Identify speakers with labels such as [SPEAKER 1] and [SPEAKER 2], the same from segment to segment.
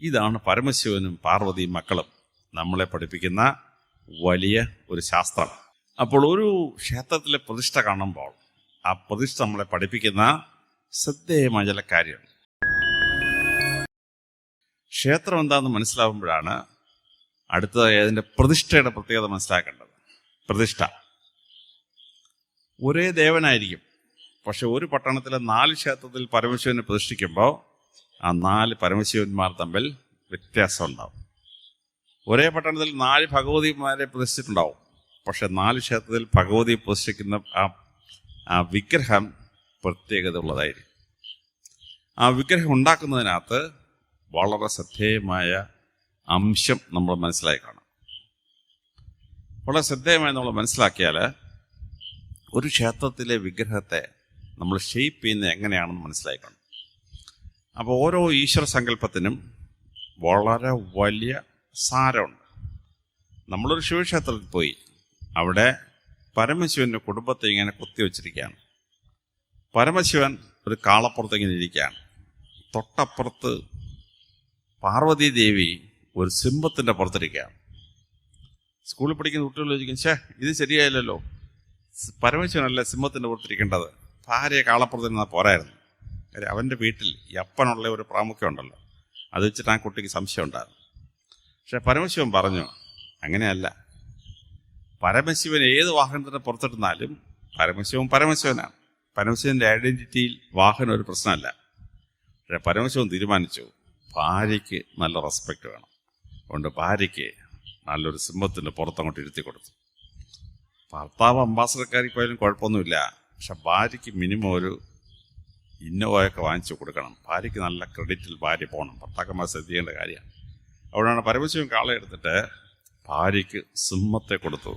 [SPEAKER 1] ഇതാണ് പരമശിവനും പാർവതിയും മക്കളും നമ്മളെ പഠിപ്പിക്കുന്ന വലിയ ഒരു ശാസ്ത്രം. അപ്പോൾ ഒരു ക്ഷേത്രത്തിലെ പ്രതിഷ്ഠ കാണുമ്പോൾ ആ പ്രതിഷ്ഠ നമ്മളെ പഠിപ്പിക്കുന്ന ശ്രദ്ധേയമായ ചില കാര്യം ക്ഷേത്രം എന്താണെന്ന് മനസ്സിലാവുമ്പോഴാണ് അടുത്തതായി അതിന്റെ പ്രതിഷ്ഠയുടെ പ്രത്യേകത മനസ്സിലാക്കേണ്ടത്. പ്രതിഷ്ഠ. ഒരേ ദേവനായിരിക്കും. പക്ഷെ ഒരു പട്ടണത്തിലെ നാല് ക്ഷേത്രത്തിൽ പരമശിവനെ പ്രതിഷ്ഠിക്കുമ്പോൾ ആ നാല് പരമശിവന്മാർ തമ്മിൽ വ്യത്യാസം ഉണ്ടാവും ഒരേ പട്ടണത്തിൽ നാല് ഭഗവതിമാരെ പ്രതിഷ്ഠിച്ചിട്ടുണ്ടാവും. പക്ഷെ നാല് ക്ഷേത്രത്തിൽ ഭഗവതി പ്രതിഷ്ഠിക്കുന്ന ആ ആ വിഗ്രഹം പ്രത്യേകത ഉള്ളതായിരിക്കും ആ വിഗ്രഹം ഉണ്ടാക്കുന്നതിനകത്ത് വളരെ ശ്രദ്ധേയമായ അംശം നമ്മൾ മനസ്സിലായി കാണാം വളരെ ശ്രദ്ധേയമായി നമ്മൾ മനസ്സിലാക്കിയാൽ ഒരു ക്ഷേത്രത്തിലെ വിഗ്രഹത്തെ നമ്മൾ ഷെയ്പ്പ് ചെയ്യുന്നത് എങ്ങനെയാണെന്ന് മനസ്സിലായി കാണും അപ്പോൾ ഓരോ ഈശ്വര സങ്കല്പത്തിനും വളരെ വലിയ സാരമുണ്ട്. നമ്മളൊരു ശിവക്ഷേത്രത്തിൽ പോയി അവിടെ പരമശിവന്റെ കുടുംബത്തെ ഇങ്ങനെ കുത്തി കുത്തിവെച്ചിരിക്കുകയാണ് പരമശിവൻ ഒരു കാളപ്പുറത്ത് ഇങ്ങനെ ഇരിക്കുകയാണ്. തൊട്ടപ്പുറത്ത് പാർവതി ദേവി ഒരു സിംഹത്തിന്റെ പുറത്തിരിക്കുകയാണ്. സ്കൂളിൽ പഠിക്കുന്ന കുട്ടികൾ ചോദിക്കും ഷേ ഇത് ശരിയായില്ലല്ലോ. പരമശിവനല്ല സിംഹത്തിന്റെ പുറത്തിരിക്കേണ്ടത്? ഭാര്യ കാളപ്പുറത്തിന് പോരായിരുന്നു. കാര്യം അവന്റെ വീട്ടിൽ ഈ അപ്പനുള്ള ഒരു പ്രാമുഖ്യമുണ്ടല്ലോ അത് വെച്ചിട്ട് ആ കുട്ടിക്ക് സംശയം ഉണ്ടായിരുന്നു. പക്ഷെ പരമശിവൻ പറഞ്ഞു അങ്ങനെയല്ല. പരമശിവൻ ഏത് വാഹനത്തിന് പുറത്തിരുന്നാലും പരമശിവൻ പരമശിവനാണ്. പരമശിവന്റെ ഐഡന്റിറ്റിയിൽ വാഹനം ഒരു പ്രശ്നമല്ല. പക്ഷെ പരമശിവൻ തീരുമാനിച്ചു ഭാര്യയ്ക്ക് നല്ല റെസ്പെക്റ്റ് വേണം. അതുകൊണ്ട് ഭാര്യയ്ക്ക് നല്ലൊരു സിംഹത്തിന്റെ പുറത്തങ്ങോട്ട് ഇരുത്തി കൊടുത്തു. ഭർത്താവ് അംബാസഡർക്കാരി പോയാലും കുഴപ്പമൊന്നുമില്ല. പക്ഷെ ഭാര്യയ്ക്ക് മിനിമം ഒരു ഇന്നോവയൊക്കെ വാങ്ങിച്ചു കൊടുക്കണം. ഭാര്യയ്ക്ക് നല്ല ക്രെഡിറ്റിൽ ഭാര്യ പോകണം ഭർത്താക്കന്മാർ ശ്രദ്ധിക്കേണ്ട കാര്യമാണ്. അവിടെയാണ് പരമശിവൻ കാളയെടുത്തിട്ട് ഭാര്യയ്ക്ക് സിംഹത്തെ കൊടുത്തു.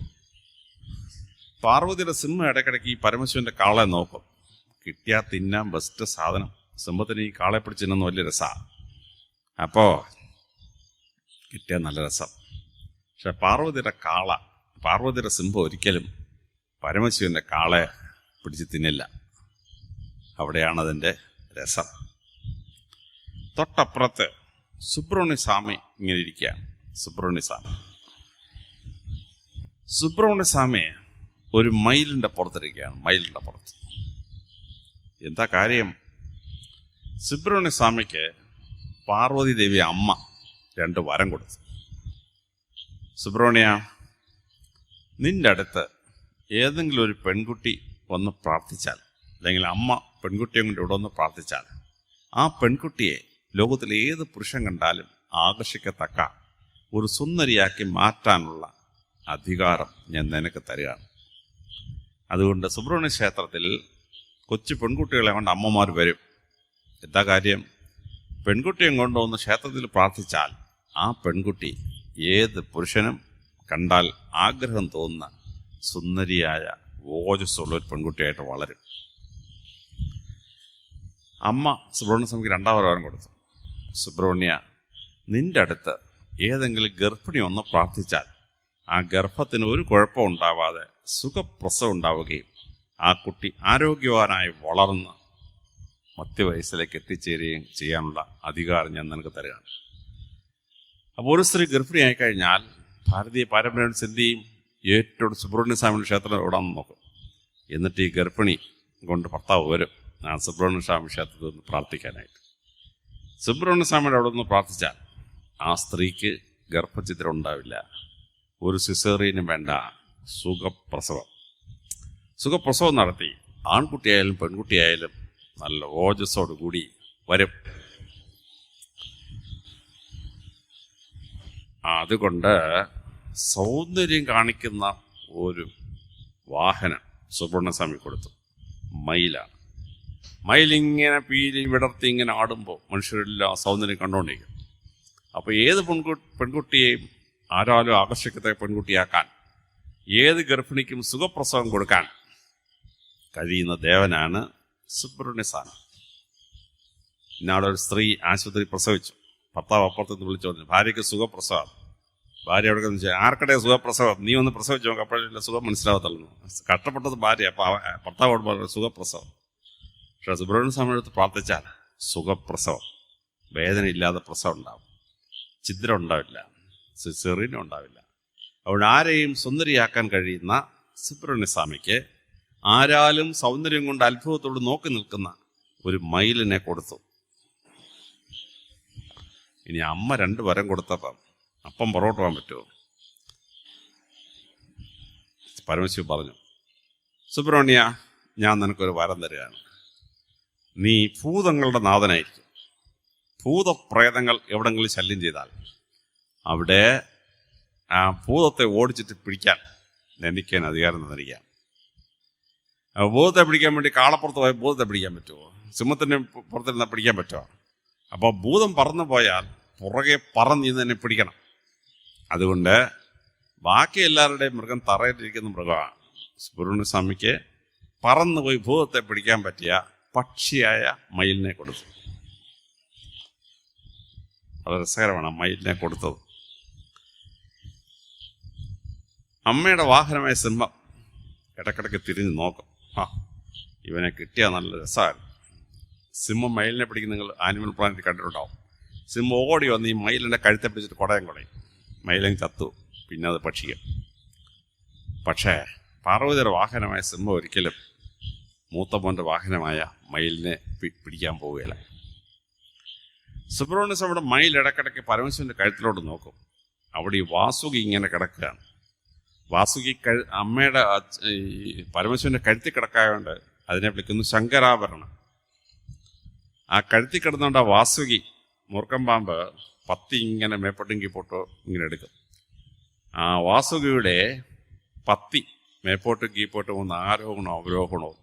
[SPEAKER 1] പാർവതിയുടെ സിംഹം ഇടയ്ക്കിടയ്ക്ക് ഈ പരമശിവന്റെ കാളെ നോക്കും. കിട്ടിയാ തിന്നാൻ ബെസ്റ്റ് സാധനം. സിംഹത്തിന് ഈ കാളെ പിടിച്ചിരുന്ന വലിയ രസമാണ് അപ്പോ കിട്ടിയ നല്ല രസം. പക്ഷെ പാർവതിയുടെ കാള പാർവതിയുടെ സിംഹം ഒരിക്കലും പരമശിവന്റെ കാളെ പിടിച്ച് തിന്നില്ല. അവിടെയാണ് അതിന്റെ രസം. തൊട്ടപ്പുറത്ത് സുബ്രഹ്മണ്യ സ്വാമി ഇങ്ങനെ ഇരിക്കുകയാണ് സുബ്രഹ്മണ്യ സ്വാമി സുബ്രഹ്മണ്യ സ്വാമി ഒരു മയിലിന്റെ പുറത്തിരിക്കുകയാണ് മയിലിന്റെ പുറത്ത്. എന്താ കാര്യം? സുബ്രഹ്മണ്യ സ്വാമിക്ക് പാർവതി ദേവി അമ്മ രണ്ട് വരം കൊടുത്തു. സുബ്രഹ്മണ്യ നിന്റെ അടുത്ത് ഏതെങ്കിലും ഒരു പെൺകുട്ടി വന്ന് പ്രാർത്ഥിച്ചാൽ അല്ലെങ്കിൽ അമ്മ പെൺകുട്ടിയെ കൊണ്ട് ഇവിടെ ഒന്ന് പ്രാർത്ഥിച്ചാൽ ആ പെൺകുട്ടിയെ ലോകത്തിലെ ഏത് പുരുഷൻ കണ്ടാലും ആകർഷിക്കത്തക്ക ഒരു സുന്ദരിയാക്കി മാറ്റാനുള്ള അധികാരം ഞാൻ നിനക്ക് തരികയാണ്. അതുകൊണ്ട് സുബ്രഹ്മണ്യ ക്ഷേത്രത്തിൽ കൊച്ചു പെൺകുട്ടികളെ കൊണ്ട് അമ്മമാർ വരും. എന്താ കാര്യം? പെൺകുട്ടിയും കൊണ്ടുവന്ന് ക്ഷേത്രത്തിൽ പ്രാർത്ഥിച്ചാൽ ആ പെൺകുട്ടി ഏത് പുരുഷനും കണ്ടാൽ ആഗ്രഹം തോന്നുന്ന സുന്ദരിയായ ഓജസ്സുള്ള ഒരു പെൺകുട്ടിയായിട്ട് വളരും. അമ്മ സുബ്രഹ്മണ്യ സ്വാമിക്ക് രണ്ടാം കൊടുത്തു. സുബ്രഹ്മണ്യ നിന്റെ അടുത്ത് ഏതെങ്കിലും ഗർഭിണി ഒന്ന് പ്രാർത്ഥിച്ചാൽ ആ ഗർഭത്തിന് ഒരു കുഴപ്പം ഉണ്ടാവാതെ സുഖപ്രസവം ഉണ്ടാവുകയും ആ കുട്ടി ആരോഗ്യവാനായി വളർന്ന് മധ്യവയസ്സിലേക്ക് എത്തിച്ചേരുകയും ചെയ്യാനുള്ള അധികാരം ഞാൻ നിനക്ക് തരികയാണ്. അപ്പോൾ ഒരു സ്ത്രീ ഗർഭിണിയായി കഴിഞ്ഞാൽ ഭാരതീയ പാരമ്പര്യം സിദ്ധിയും ഏറ്റവും സുബ്രഹ്മണ്യ സ്വാമിയുടെ ക്ഷേത്രം എവിടാന്ന് നോക്കും. എന്നിട്ട് ഈ ഗർഭിണി കൊണ്ട് ഭർത്താവ് വരും. ആ സുബ്രഹ്മണ്യ സ്വാമി ക്ഷേത്രത്തിൽ നിന്ന് പ്രാർത്ഥിക്കാനായിട്ട്. സുബ്രഹ്മണ്യ സ്വാമിയുടെ അവിടെ നിന്ന് പ്രാർത്ഥിച്ചാൽ ആ സ്ത്രീക്ക് ഗർഭചിത്രം ഉണ്ടാവില്ല ഒരു സിസേറിയനും വേണ്ട. സുഖപ്രസവം. സുഖപ്രസവം നടത്തി ആൺകുട്ടിയായാലും പെൺകുട്ടിയായാലും നല്ല ഓജസ്സോടു കൂടി വരും. അതുകൊണ്ട് സൗന്ദര്യം കാണിക്കുന്ന ഒരു വാഹനം സുബ്രഹ്മണ്യസ്വാമി കൊടുത്തു. മയിലാണ്. മയിലിങ്ങനെ പീലി വിടർത്തി ഇങ്ങനെ ആടുമ്പോൾ മനുഷ്യരെല്ലാം സൗന്ദര്യം കണ്ടുകൊണ്ടിരിക്കും അപ്പോൾ ഏത് പെൺകു പെൺകുട്ടിയെയും ആരാലും ആകർഷിക്കത്തെ പെൺകുട്ടിയാക്കാൻ ഏത് ഗർഭിണിക്കും സുഖപ്രസവം കൊടുക്കാൻ കഴിയുന്ന ദേവനാണ് സുബ്രഹ്മണ്യസ്വാമി ഇന്നാളെ ഒരു സ്ത്രീ ആശുപത്രി പ്രസവിച്ചു. ഭർത്താവ് അപ്പുറത്തുനിന്ന് വിളിച്ചു പറഞ്ഞു ഭാര്യയ്ക്ക് സുഖപ്രസവം. ഭാര്യ എവിടെ വെച്ചാൽ ആർക്കടെ സുഖപ്രസവം? നീ ഒന്ന് പ്രസവിച്ചു? നോക്കാം അപ്പോഴേ സുഖം മനസ്സിലാവത്തുള്ളൂ. കഷ്ടപ്പെട്ടത് ഭാര്യ അപ്പം ഭർത്താവ് പറഞ്ഞു സുഖപ്രസവം. പക്ഷെ സുബ്രഹ്മണ്യ അടുത്ത് പ്രാർത്ഥിച്ചാൽ സുഖപ്രസവം. വേദനയില്ലാതെ പ്രസവം ഉണ്ടാവും. ഛിദ്രം ഉണ്ടാവില്ല. സിസെറിനും ഉണ്ടാവില്ല. അവിടെ ആരെയും സുന്ദരിയാക്കാൻ കഴിയുന്ന സുബ്രഹ്മണ്യസ്വാമിക്ക് ആരാലും സൗന്ദര്യം കൊണ്ട് അത്ഭുതത്തോട് നോക്കി നിൽക്കുന്ന ഒരു മയിലിനെ കൊടുത്തു. ഇനി അമ്മ രണ്ട് വരം കൊടുത്തപ്പം അപ്പം പുറകോട്ട് പോകാൻ പറ്റുമോ? പരമശിവ പറഞ്ഞു സുബ്രഹ്മണ്യ ഞാൻ നിനക്കൊരു വരം തരികയാണ്. നീ ഭൂതങ്ങളുടെ നാഥനായിരിക്കും. ഭൂതപ്രേതങ്ങൾ എവിടെങ്കിലും ശല്യം ചെയ്താൽ അവിടെ ആ ഭൂതത്തെ ഓടിച്ചിട്ട് പിടിക്കാൻ നെനിക്കാൻ അധികാരം തന്നിരിക്കാം ഭൂതത്തെ പിടിക്കാൻ വേണ്ടി കാളപ്പുറത്ത് പോയാൽ ഭൂതത്തെ പിടിക്കാൻ പറ്റുമോ? സിംഹത്തിന്റെ പുറത്തിരുന്നാൽ പിടിക്കാൻ പറ്റുമോ? അപ്പോൾ ഭൂതം പറന്നു പോയാൽ പുറകെ പറന്ന് തന്നെ പിടിക്കണം. അതുകൊണ്ട് ബാക്കി എല്ലാവരുടെയും മൃഗം തറയിട്ടിരിക്കുന്ന മൃഗമാണ്. സുബ്രഹ്മണ്യസ്വാമിക്ക് പറന്നുപോയി ഭൂതത്തെ പിടിക്കാൻ പറ്റിയ പക്ഷിയായ മയിലിനെ കൊടുത്തു. വളരെ രസകരമാണ് മയിലിനെ കൊടുത്തത്. അമ്മയുടെ വാഹനമായ സിംഹം ഇടക്കിടക്ക് തിരിഞ്ഞ് നോക്കും. ആ ഇവനെ കിട്ടിയ നല്ല രസമായിരുന്നു സിംഹം മയിലിനെ പിടിക്കുന്ന നിങ്ങൾ ആനിമൽ പ്ലാനറ്റ് കണ്ടിട്ടുണ്ടാവും. സിംഹം ഓടി വന്ന് ഈ മയിലിന്റെ കഴുത്തെ പിടിച്ചിട്ട് കുടയം കുടയും മയിലും ചത്തു പിന്നെ അത് പക്ഷിക്കും പക്ഷേ പാർവതിയുടെ വാഹനമായ സിംഹം ഒരിക്കലും മൂത്തമ്മോന്റെ വാഹനമായ മയിലിനെ പിടിക്കാൻ പോവുകയില്ല. സുബ്രഹ്മണ്യസ് അവിടെ മയിൽ ഇടക്കിടയ്ക്ക് പരമശിവന്റെ കഴുത്തിലോട്ട് നോക്കും. അവിടെ ഈ വാസുകി ഇങ്ങനെ കിടക്കുകയാണ്. വാസുകി കഴു അമ്മയുടെ പരമശിവന്റെ കഴുത്തിൽ കിടക്കായതുകൊണ്ട് അതിനെ വിളിക്കുന്നു ശങ്കരാഭരണം. ആ കഴുത്തി കിടന്നുകൊണ്ട് ആ വാസുകി മുറുക്കം പാമ്പ് പത്തി ഇങ്ങനെ മേപ്പോട്ടും പൊട്ടോ ഇങ്ങനെ എടുക്കും. ആ വാസുകിയുടെ പത്തി മേപ്പോട്ടും കീപ്പോട്ടും ഒന്ന് ആരോഹണോ അവരോഹണോ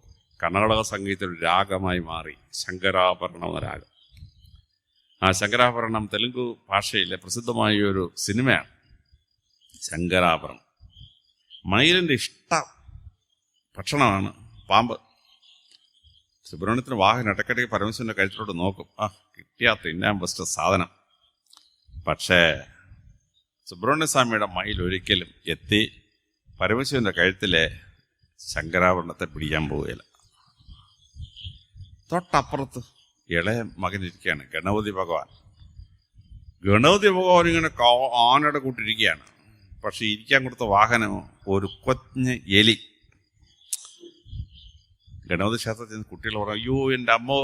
[SPEAKER 1] കർണാടക സംഗീതത്തിൽ രാഗമായി മാറി ശങ്കരാഭരണം എന്ന രാഗം. ആ ശങ്കരാഭരണം തെലുങ്ക് ഭാഷയിലെ പ്രസിദ്ധമായ ഒരു സിനിമയാണ് ശങ്കരാഭരണം. മയിലിന്റെ ഇഷ്ട ഭക്ഷണമാണ് പാമ്പ്. സുബ്രഹ്മണ്യത്തിന് വാഹനം ഇടയ്ക്കിടയ്ക്ക് പരമേശ്വരന്റെ കഴുത്തിലോട്ട് നോക്കും. ആ കിട്ടിയാ തിന്നാൻ ബെസ്റ്റ് സാധനം. പക്ഷേ സുബ്രഹ്മണ്യ സ്വാമിയുടെ മയിൽ ഒരിക്കലും എത്തി പരമേശ്വരന്റെ കഴുത്തിലെ ശങ്കരാഭരണത്തെ പിടിക്കാൻ പോവുകയില്ല. തൊട്ടപ്പുറത്ത്. ഇളയ മകനിരിക്കുകയാണ് ഗണപതി ഭഗവാൻ. ഗണപതി ഭഗവാൻ ഇങ്ങനെ ആനയുടെ കൂട്ടിരിക്കുകയാണ് പക്ഷെ ഇരിക്കാൻ കൊടുത്ത വാഹനം ഒരു കൊഞ്ഞ് എലി. ഗണപതി ക്ഷേത്രത്തിൽ കുട്ടികൾ പറഞ്ഞു അയ്യോ എന്റെ അമ്മോ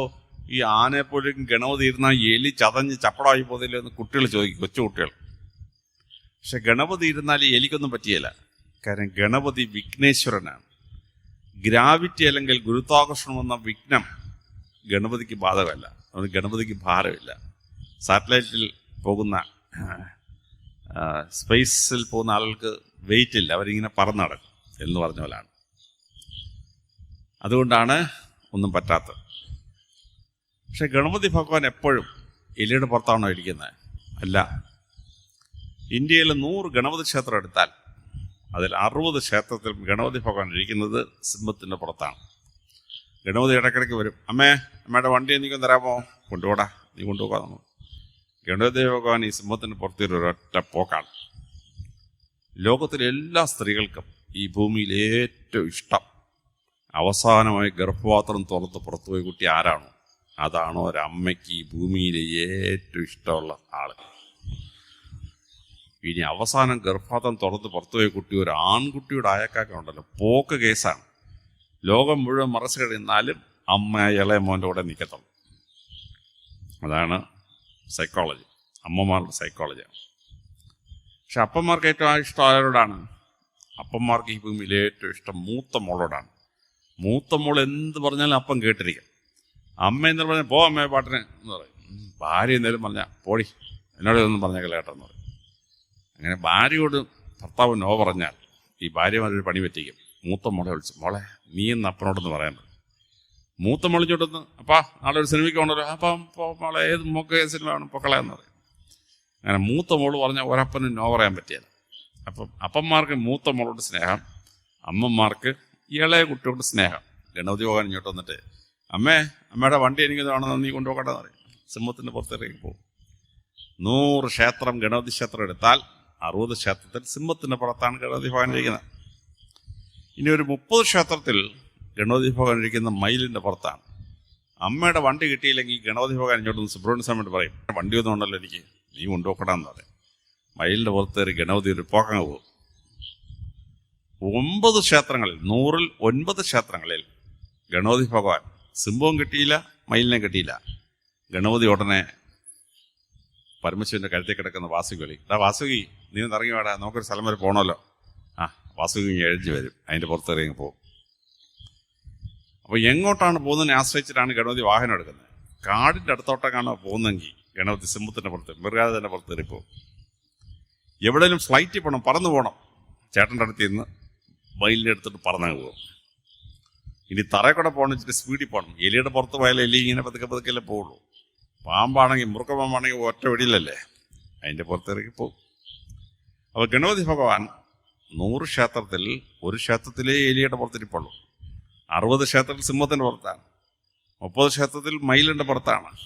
[SPEAKER 1] ഈ ആനയെപ്പോലും ഗണപതി ഇരുന്ന എലി ചതഞ്ഞ് ചപ്പടായി പോകുന്നില്ല എന്ന് കുട്ടികൾ ചോദിക്കും കൊച്ചു കുട്ടികൾ. പക്ഷെ ഗണപതി ഇരുന്നാൽ ഈ എലിക്കൊന്നും പറ്റിയല്ല കാരണം ഗണപതി വിഘ്നേശ്വരനാണ്. ഗ്രാവിറ്റി അല്ലെങ്കിൽ ഗുരുത്വാകർഷണം എന്ന വിഘ്നം ഗണപതിക്ക് ബാധകമല്ല അവന് ഗണപതിക്ക് ഭാരമില്ല. സാറ്റലൈറ്റിൽ പോകുന്ന സ്പേസിൽ പോകുന്ന ആളുകൾക്ക് വെയിറ്റ് ഇല്ല അവരിങ്ങനെ പറന്ന് നടക്കും എന്ന് പറഞ്ഞ പോലാണ്. അതുകൊണ്ടാണ് ഒന്നും പറ്റാത്തത്. പക്ഷെ ഗണപതി ഭഗവാൻ എപ്പോഴും എലിയുടെ പുറത്താണോ ഇരിക്കുന്നത്? അല്ല. ഇന്ത്യയിൽ നൂറ് ഗണപതി ക്ഷേത്രം എടുത്താൽ അതിൽ അറുപത് ക്ഷേത്രത്തിൽ ഗണപതി ഭഗവാൻ ഇരിക്കുന്നത് സിംഹത്തിന്റെ പുറത്താണ്. ഗണപതി ഇടയ്ക്കിടയ്ക്ക് വരും. അമ്മേ അമ്മയുടെ വണ്ടി എനിക്കൊന്ന് തരാമോ? കൊണ്ടുപോടാ. നീ കൊണ്ടുപോകാം ഗണപതി ഭഗവാൻ ഈ സിംഹത്തിന് പുറത്തൊരു ഒരൊറ്റ പോക്കാണ്. ലോകത്തിലെ എല്ലാ സ്ത്രീകൾക്കും ഈ ഭൂമിയിൽ ഏറ്റവും ഇഷ്ടം അവസാനമായി ഗർഭപാത്രം തുറന്ന് പുറത്തുപോയി കുട്ടി ആരാണോ? അതാണോ ഒരമ്മയ്ക്ക് ഈ ഭൂമിയിലെ ഏറ്റവും ഇഷ്ടമുള്ള ആൾ. ഇനി അവസാനം ഗർഭപാത്രം തുറന്ന് പുറത്തുപോയ കുട്ടി ഒരു ആൺകുട്ടിയുടെ അയക്കാക്ക ഉണ്ടല്ലോ. പോക്ക് കേസാണ്. ലോകം മുഴുവൻ മറച്ചു കഴിയുന്നാലും അമ്മ ഇളയ മോന്റെ കൂടെ നിൽക്കത്തുള്ളൂ അതാണ് സൈക്കോളജി അമ്മമാരുടെ സൈക്കോളജിയാണ് പക്ഷെ അപ്പന്മാർക്ക് ഏറ്റവും ഇഷ്ടം ആരോടാണ്? അപ്പന്മാർക്ക് ഈ ഭൂമിയിൽ ഏറ്റവും ഇഷ്ടം മൂത്ത മോളോടാണ്. മൂത്ത മോൾ എന്ത് പറഞ്ഞാലും അപ്പം കേട്ടിരിക്കും. അമ്മ എന്ന് പറഞ്ഞാൽ പോ അമ്മയെ പാട്ടിന് എന്ന് പറയും. ഭാര്യ എന്തെങ്കിലും പറഞ്ഞാൽ പോടി എന്നോട് ഇതൊന്നും പറഞ്ഞാൽ കേട്ടെന്ന് പറയും. അങ്ങനെ ഭാര്യയോട് ഭർത്താവ് നോ പറഞ്ഞാൽ ഈ ഭാര്യമാരൊരു പണി പറ്റിക്കും. മൂത്ത മോളെ വിളിച്ചു. മോളെ നീ എന്ന് അപ്പനോടൊന്ന് പറയാൻ പറയും. മൂത്ത മോളി ചോട്ടൊന്ന് അപ്പാ നാളെ ഒരു സിനിമയ്ക്ക് കൊണ്ടുവരും അപ്പം മോളെ ഏത് മോക്ക് ഏത് സിനിമ പൊക്കളെ എന്ന് പറയും. അങ്ങനെ മൂത്ത മോൾ പറഞ്ഞാൽ ഒരപ്പനും നോ പറയാൻ പറ്റിയത്. അപ്പം അപ്പന്മാർക്ക് മൂത്ത മോളോട് സ്നേഹം അമ്മമാർക്ക് ഇളയ കുട്ടിയോട് സ്നേഹം. ഗണപതി പോകാൻ ഇങ്ങോട്ട് വന്നിട്ട് അമ്മേ അമ്മയുടെ വണ്ടി എനിക്ക് നീ കൊണ്ടുപോകട്ടെന്ന് പറയും. സിംഹത്തിന്റെ പുറത്തേക്ക് പോകും. നൂറ് ക്ഷേത്രം ഗണപതി ക്ഷേത്രം എടുത്താൽ അറുപത് ക്ഷേത്രത്തിൽ സിംഹത്തിന്റെ പുറത്താണ് ഗണപതി ഭഗവാൻ ഇരിക്കുന്നത്. ഇനി ഒരു മുപ്പത് ക്ഷേത്രത്തിൽ ഗണപതി ഭഗവാൻ ഇരിക്കുന്ന മയിലിന്റെ പുറത്താണ്. അമ്മയുടെ വണ്ടി കിട്ടിയില്ലെങ്കിൽ ഗണപതി ഭഗവാൻ ഇങ്ങോട്ടൊന്ന് സുബ്രഹ്മണ്യ സ്വാമിയോട് പറയും വണ്ടി ഒന്നും ഉണ്ടല്ലോ എനിക്ക് നീ കൊണ്ടുപോക്കടാന്ന് പറയും. മയിലിന്റെ പുറത്ത് കയറി ഗണപതി ഒരു പോക്കങ്ങ് പോകും. ഒമ്പത് ക്ഷേത്രങ്ങളിൽ നൂറിൽ ഒൻപത് ക്ഷേത്രങ്ങളിൽ ഗണപതി ഭഗവാൻ സിംഹവും കിട്ടിയില്ല മയിലിനെ കിട്ടിയില്ല. ഗണപതി ഉടനെ പരമശിവന്റെ കഴുത്തിൽ കിടക്കുന്ന വാസുകി എടാ വാസുകി നീ ഇറങ്ങി വേടാ നമുക്കൊരു സ്ഥലം വരെ പോകണമല്ലോ ആ വാസുകി എഴുതി വരും. അതിന്റെ പുറത്തിറങ്ങി പോകും. അപ്പോൾ എങ്ങോട്ടാണ് പോകുന്നതിനെ ആശ്രയിച്ചിട്ടാണ് ഗണപതി വാഹനം എടുക്കുന്നത്. കാടിന്റെ അടുത്തോട്ടേക്കാണ് പോകുന്നതെങ്കിൽ ഗണപതി സിംഹത്തിന്റെ പുറത്ത് മൃഗാതിന്റെ പുറത്ത് പോകും. എവിടെയും ഫ്ലൈറ്റിൽ പോകണം പറന്നു പോകണം ചേട്ടന്റെ അടുത്ത് നിന്ന് ബൈലിന്റെ എടുത്തിട്ട് പറന്നങ്ങ് പോകും. ഇനി തറയിൽ കൂടെ പോകണം വെച്ചിട്ട് സ്പീഡിൽ പോകണം. എലിയുടെ പുറത്ത് പോയാൽ എലി ഇങ്ങനെ പതുക്കെ പതുക്കല്ലേ പോവുള്ളൂ. പാമ്പാണെങ്കിൽ മുറുക്കപ്പാമ്പാണെങ്കിൽ ഒറ്റ വെടിയിലല്ലേ അതിന്റെ പുറത്തിറങ്ങി പോകും. അപ്പോൾ ഗണപതി ഭഗവാൻ നൂറ് ക്ഷേത്രത്തിൽ ഒരു ക്ഷേത്രത്തിലേ എലിയുടെ പുറത്തിരിപ്പുള്ളൂ അറുപത് ക്ഷേത്രത്തിൽ സിംഹത്തിന്റെ പുറത്താണ്. മുപ്പത് ക്ഷേത്രത്തിൽ മയിലിന്റെ പുറത്താണ്.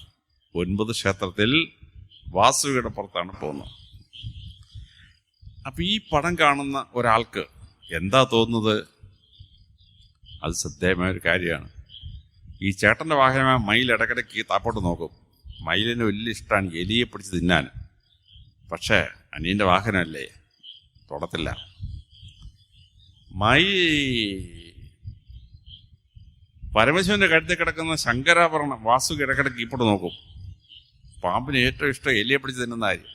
[SPEAKER 1] ഒൻപത് ക്ഷേത്രത്തിൽ വാസുവിയുടെ പുറത്താണ് പോകുന്നത്. അപ്പൊ ഈ പടം കാണുന്ന ഒരാൾക്ക് എന്താ തോന്നുന്നത്? അത് ശ്രദ്ധേയമായ ഒരു കാര്യമാണ്. ഈ ചേട്ടന്റെ വാഹനമായ മയിൽ ഇടക്കിടയ്ക്ക് താപ്പോട്ട് നോക്കും. മയിലിന് വലിയ ഇഷ്ടമാണ് എലിയെ പിടിച്ച് തിന്നാൻ. പക്ഷേ അനിയന്റെ വാഹനമല്ലേ? തൊടത്തില്ല. മൈ പരമശിവന്റെ കഴുത്തിൽ കിടക്കുന്ന ശങ്കരാഭരണം വാസു ഇടയ്ക്കിടയ്ക്ക് ഇപ്പോട്ട് നോക്കും. പാമ്പിന് ഏറ്റവും ഇഷ്ടം എലിയെ പിടിച്ച് തിന്നുന്ന കാര്യം.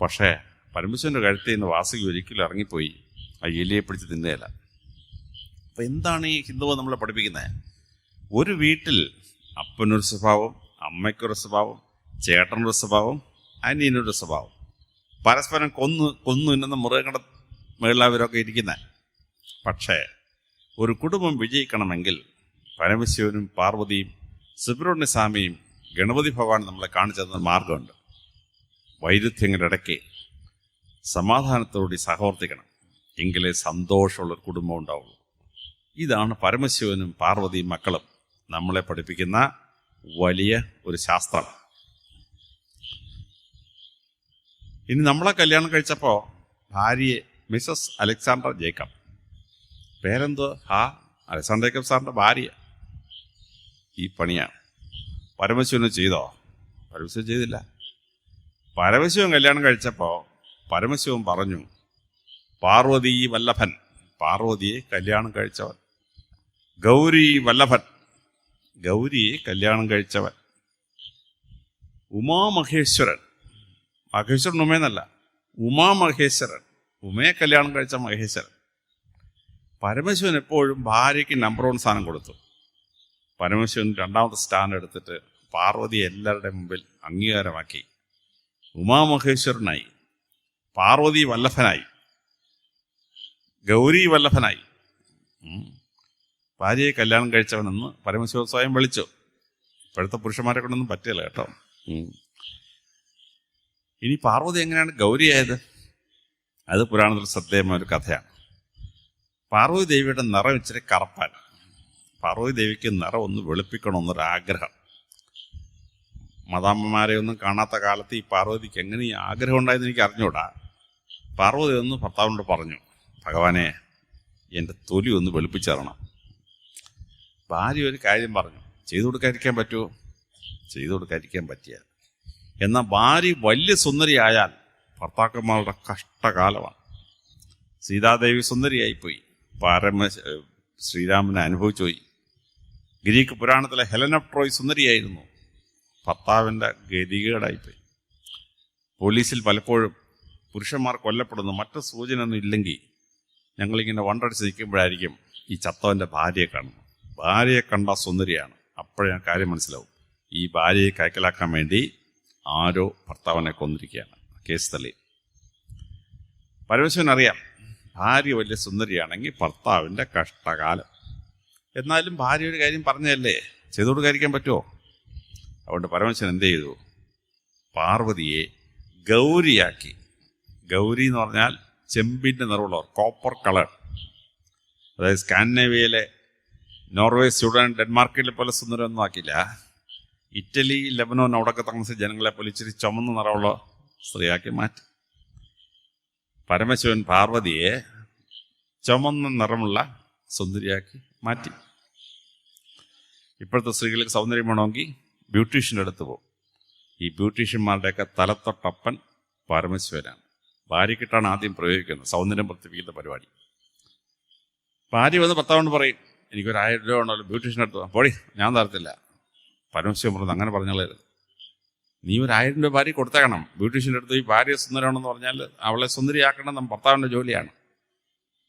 [SPEAKER 1] പക്ഷേ പരമശിവന്റെ കഴുത്തിൽ നിന്ന് വാസുകി ഒരിക്കലും ഇറങ്ങിപ്പോയി. ആ എലിയെ പിടിച്ച് തിന്നുകയില്ല. അപ്പം എന്താണ് ഈ ഹിന്ദുവ നമ്മളെ പഠിപ്പിക്കുന്നത് ഒരു വീട്ടിൽ അപ്പനൊരു സ്വഭാവം അമ്മയ്ക്കൊരു സ്വഭാവം ചേട്ടനൊരു സ്വഭാവം അനിയനൊരു സ്വഭാവം. പരസ്പരം കൊന്നു കൊന്നു ഇന്നുന്ന മൃഗങ്ങളുടെ മേളിലവരൊക്കെ ഇരിക്കുന്നത് പക്ഷേ ഒരു കുടുംബം വിജയിക്കണമെങ്കിൽ പരമശിവനും പാർവതിയും സുബ്രഹ്മണ്യസ്വാമിയും ഗണപതി ഭഗവാൻ നമ്മളെ കാണിച്ചു തന്ന മാർഗമുണ്ട്. വൈരുദ്ധ്യങ്ങളുടെ ഇടയ്ക്ക് സമാധാനത്തോടെ സഹവർത്തിക്കണം. എങ്കിലേ സന്തോഷമുള്ള ഒരു കുടുംബം ഉണ്ടാവുള്ളൂ. ഇതാണ് പരമശിവനും പാർവതിയും മക്കളും നമ്മളെ പഠിപ്പിക്കുന്ന വലിയ ഒരു ശാസ്ത്രം. ഇനി നമ്മളെ കല്യാണം കഴിച്ചപ്പോൾ ഭാര്യയെ മിസസ് അലക്സാണ്ടർ ജേക്കബ്. പേരെന്തോ? ഹാ അലക്സാണ്ടർ ജേക്കബ് സാറിന്റെ ഭാര്യ. ഈ പണിയാണ് പരമശിവന് ചെയ്തോ? പരമശിവൻ ചെയ്തില്ല. പരമശിവൻ കല്യാണം കഴിച്ചപ്പോൾ പരമശിവൻ പറഞ്ഞു പാർവതി വല്ലഭൻ പാർവതിയെ കല്യാണം കഴിച്ചവൻ. ഗൗരി വല്ലഭൻ ഗൗരിയെ കല്യാണം കഴിച്ചവൻ. ഉമാമഹേശ്വരൻ. മഹേശ്വരൻ ഉമയെന്നല്ല ഉമാമഹേശ്വരൻ. ഉമയെ കല്യാണം കഴിച്ച മഹേശ്വരൻ. പരമശിവൻ എപ്പോഴും ഭാര്യയ്ക്ക് നമ്പർ വൺ സ്ഥാനം കൊടുത്തു. പരമശിവൻ രണ്ടാമത്തെ സ്ഥാനം എടുത്തിട്ട് പാർവതി എല്ലാവരുടെ മുമ്പിൽ അംഗീകാരമാക്കി. ഉമാമഹേശ്വരനായി. പാർവതി വല്ലഭനായി. ഗൗരി വല്ലഭനായി. ഭാര്യയെ കല്യാണം കഴിച്ചവനെന്ന് പരമശിവ സ്വയം വിളിച്ചു. ഇപ്പോഴത്തെ പുരുഷന്മാരെ കൊണ്ടൊന്നും പറ്റില്ല കേട്ടോ. ഇനി പാർവതി എങ്ങനെയാണ്? ഗൗരിയായത്? അത് പുരാണത്തിൽ ശ്രദ്ധേയമായ ഒരു കഥയാണ്. പാർവതി ദേവിയുടെ നിറം ഇച്ചിരി കറപ്പാൻ പാർവതി ദേവിക്ക് നിറം ഒന്ന് വെളുപ്പിക്കണമെന്നൊരു ആഗ്രഹം മതാമ്മമാരെ ഒന്നും കാണാത്ത കാലത്ത് ഈ പാർവതിക്ക് എങ്ങനെ ഈ ആഗ്രഹം ഉണ്ടായെന്ന് എനിക്ക് അറിഞ്ഞൂടാ. പാർവതി ഒന്ന് ഭർത്താവിനോട് പറഞ്ഞു ഭഗവാനെ എന്റെ തൊലി ഒന്ന് വെളുപ്പിച്ചറണം ഭാര്യ ഒരു കാര്യം പറഞ്ഞു ചെയ്തു കൊടുക്കാതിരിക്കാൻ പറ്റുമോ? ചെയ്തു കൊടുക്കാതിരിക്കാൻ പറ്റിയ എന്നാൽ ഭാര്യ വലിയ സുന്ദരിയായാൽ ഭർത്താക്കന്മാരുടെ കഷ്ടകാലമാണ്. സീതാദേവി സുന്ദരിയായിപ്പോയി. പരമ ശ്രീരാമനെ അനുഭവിച്ചു പോയി. ഗ്രീക്ക് പുരാണത്തിലെ ഹെലൻ ഓഫ് ട്രോയ് സുന്ദരിയായിരുന്നു. ഭർത്താവിന്റെ ഗതികേടായിപ്പോയി. പോലീസിൽ പലപ്പോഴും പുരുഷന്മാർ കൊല്ലപ്പെടുന്നു മറ്റു സൂചനയൊന്നും ഇല്ലെങ്കിൽ ഞങ്ങളിങ്ങനെ വണ്ടടിച്ച് നിൽക്കുമ്പോഴായിരിക്കും ഈ ചത്തവന്റെ ഭാര്യയെ കാണുന്നത്. ഭാര്യയെ കണ്ട സുന്ദരിയാണ്. അപ്പോഴേ കാര്യം മനസ്സിലാവും. ഈ ഭാര്യയെ കൈക്കലാക്കാൻ വേണ്ടി ആരോ ഭർത്താവിനെ കൊന്നിരിക്കുകയാണ്. കേസ് തള്ളി. പരമശിവൻ അറിയാം ഭാര്യ വലിയ സുന്ദരിയാണെങ്കിൽ ഭർത്താവിന്റെ കഷ്ടകാലം. എന്നാലും ഭാര്യ ഒരു കാര്യം പറഞ്ഞതല്ലേ? ചെയ്തു കൊടുക്കാതിരിക്കാൻ പറ്റുമോ? അതുകൊണ്ട് പരമശിവൻ എന്ത് ചെയ്തു? പാർവതിയെ ഗൗരിയാക്കി. ഗൗരി എന്ന് പറഞ്ഞാൽ ചെമ്പിന്റെ നിറവുള്ളവർ കോപ്പർ കളർ അതായത് സ്കാൻഡിനേവിയയിലെ നോർവേ സ്വീഡൻ ഡെൻമാർക്കിലെ പോലെ സുന്ദരമൊന്നും ആക്കില്ല ഇറ്റലി ലെബനോൻ അവിടെയൊക്കെ താമസിച്ച ജനങ്ങളെ പോലെ ഇച്ചിരി ചുമന്ന നിറമുള്ള സ്ത്രീയാക്കി മാറ്റി. പരമശിവൻ പാർവതിയെ ചുമന്ന നിറമുള്ള സുന്ദരിയാക്കി മാറ്റി. ഇപ്പോഴത്തെ സ്ത്രീകൾക്ക് സൗന്ദര്യം വേണമെങ്കിൽ ബ്യൂട്ടീഷ്യന്റെ അടുത്ത് പോകും. ഈ ബ്യൂട്ടീഷ്യന്മാരുടെയൊക്കെ തലത്തൊട്ടപ്പൻ പരമശിവനാണ്. ഭാര്യക്കിട്ടാണ് ആദ്യം പ്രയോഗിക്കുന്നത് സൗന്ദര്യം വർദ്ധിപ്പിക്കുന്ന പരിപാടി. ഭാര്യ വന്ന് ഭർത്താവോട് പറയും എനിക്കൊരു ആയിരം രൂപ ഉണ്ടല്ലോ ബ്യൂട്ടീഷ്യന്റെ അടുത്ത് പോടി ഞാൻ തരത്തില്ല. പരമശിവൻ പറഞ്ഞു അങ്ങനെ പറഞ്ഞോളരുത് നീ ഒരു ആയിരം രൂപ ഭാര്യ കൊടുത്തേക്കണം. ബ്യൂട്ടീഷ്യന്റെ അടുത്ത് ഈ ഭാര്യ സുന്ദരമാണെന്ന് പറഞ്ഞാൽ അവളെ സുന്ദരിയാക്കണം നമ്മ ഭർത്താവിന്റെ ജോലിയാണ്.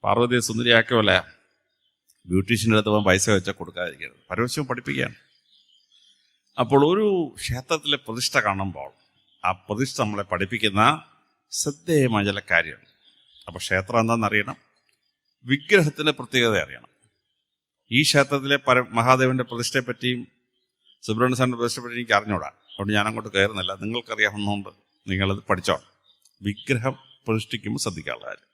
[SPEAKER 1] പാർവതിയെ സുന്ദരിയാക്കിയപോലെ ബ്യൂട്ടീഷ്യന്റെ അടുത്ത് പോകാൻ പൈസ വെച്ചാൽ കൊടുക്കാതിരിക്കരുത്. പരവശ്യം പഠിപ്പിക്കുകയാണ്. അപ്പോൾ ഒരു ക്ഷേത്രത്തിലെ പ്രതിഷ്ഠ കാണുമ്പോൾ ആ പ്രതിഷ്ഠ നമ്മളെ പഠിപ്പിക്കുന്ന ശ്രദ്ധേയമായ ചില കാര്യമാണ് അപ്പോൾ ക്ഷേത്രം എന്താണെന്നറിയണം വിഗ്രഹത്തിന്റെ പ്രത്യേകത അറിയണം. ഈ ക്ഷേത്രത്തിലെ പര മഹാദേവന്റെ പ്രതിഷ്ഠയെപ്പറ്റിയും സുബ്രഹ്മണ്യ സ്വാമിയുടെ പ്രതിഷ്ഠയെ പറ്റി എനിക്ക് അറിഞ്ഞൂടാ. അതുകൊണ്ട് ഞാൻ അങ്ങോട്ട് കയറുന്നില്ല. നിങ്ങൾക്കറിയാവുന്നതുകൊണ്ട് നിങ്ങളത് പഠിച്ചോ വിഗ്രഹം പ്രതിഷ്ഠിക്കുമ്പോൾ ശ്രദ്ധിക്കാനുള്ള കാര്യം